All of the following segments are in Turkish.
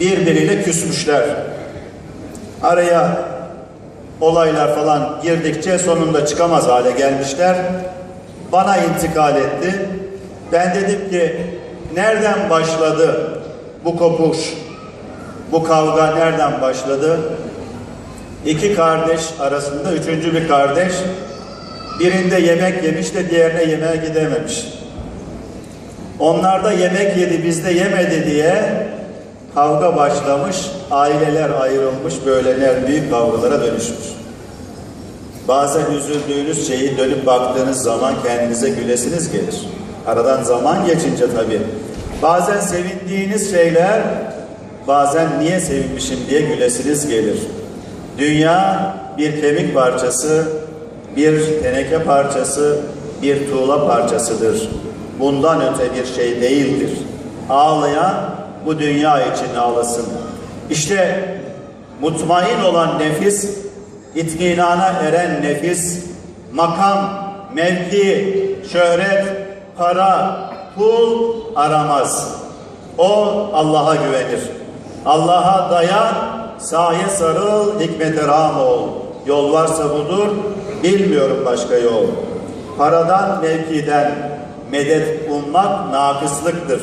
birbiriyle küsmüşler. Araya olaylar falan girdikçe sonunda çıkamaz hale gelmişler. Bana intikal etti. Ben dedim ki nereden başladı bu kopuş, bu kavga nereden başladı? İki kardeş arasında üçüncü bir kardeş birinde yemek yemiş de diğerine yemeğe gidememiş. Onlar da yemek yedi bizde yemedi diye kavga başlamış, aileler ayrılmış, böyleler büyük kavgalara dönüşmüş. Bazen üzüldüğünüz şeyi dönüp baktığınız zaman kendinize gülesiniz gelir. Aradan zaman geçince tabii. Bazen sevindiğiniz şeyler, bazen niye sevinmişim diye gülesiniz gelir. Dünya bir kemik parçası, bir teneke parçası, bir tuğla parçasıdır. Bundan öte bir şey değildir. Ağlayan bu dünya için ağlasın. İşte mutmain olan nefis, itminana eren nefis, makam, mevki, şöhret, para, pul aramaz. O Allah'a güvenir. Allah'a dayan, saye sarıl, hikmete ram ol. Yol varsa budur, bilmiyorum başka yol. Paradan, mevkiden medet ummak nakıslıktır.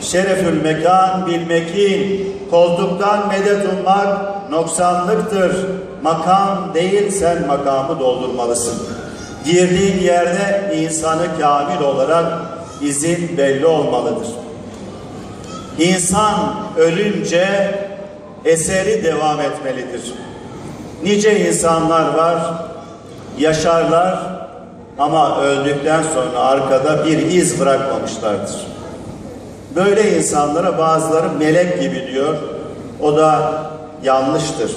Şerefül mekan bil mekin, koltuktan medet ummak noksanlıktır. Makam değil sen makamı doldurmalısın. Girdiğin yerde insanı kamil olarak izin belli olmalıdır. İnsan ölünce eseri devam etmelidir. Nice insanlar var, yaşarlar ama öldükten sonra arkada bir iz bırakmamışlardır. Böyle insanlara bazıları melek gibi diyor. O da yanlıştır.